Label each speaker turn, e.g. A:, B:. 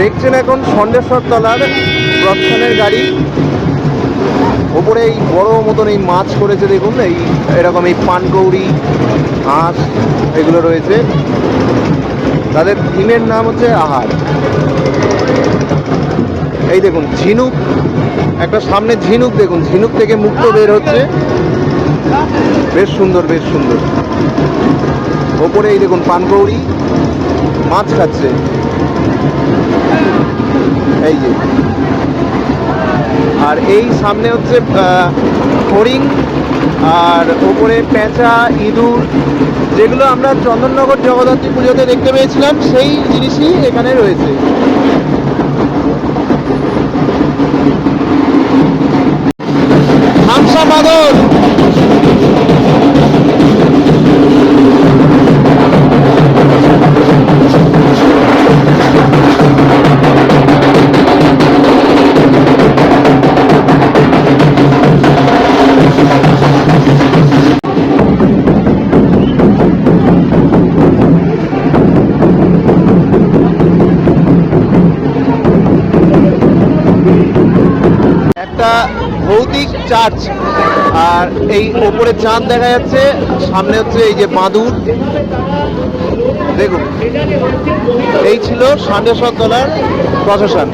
A: দেখছেন এখন সন্দেশ্বর তলার প্রস্থানের গাড়ি। ওপরে এই বড় মতন এই মাছ করেছে দেখুন, এই এরকম এই পানকৌড়ি, হাঁস এগুলো রয়েছে। তাদের থিমের নাম হচ্ছে আহার। এই দেখুন, ঝিনুক, একটা সামনে ঝিনুক দেখুন, ঝিনুক থেকে মুক্ত বের হচ্ছে। বেশ সুন্দর বেশ সুন্দর। ওপরে এই দেখুন পানকৌড়ি, মাছ খাচ্ছে। এই যে। আর এই সামনে হচ্ছে হরিণ, আর ওপরে পেঁচা, ইঁদুর, যেগুলো আমরা চন্দননগর জগদ্ধাত্রী পুজোতে দেখতে পেয়েছিলাম, সেই জিনিসই এখানে রয়েছে। হামসা বাদল! একটা ভৌতিক চার্চ আর এই ওপরে চাঁদ দেখা যাচ্ছে, সামনে হচ্ছে এই যে মাদুর দেখুন, এই ছিল সান্ডেশ্বর তলার প্রশাসন।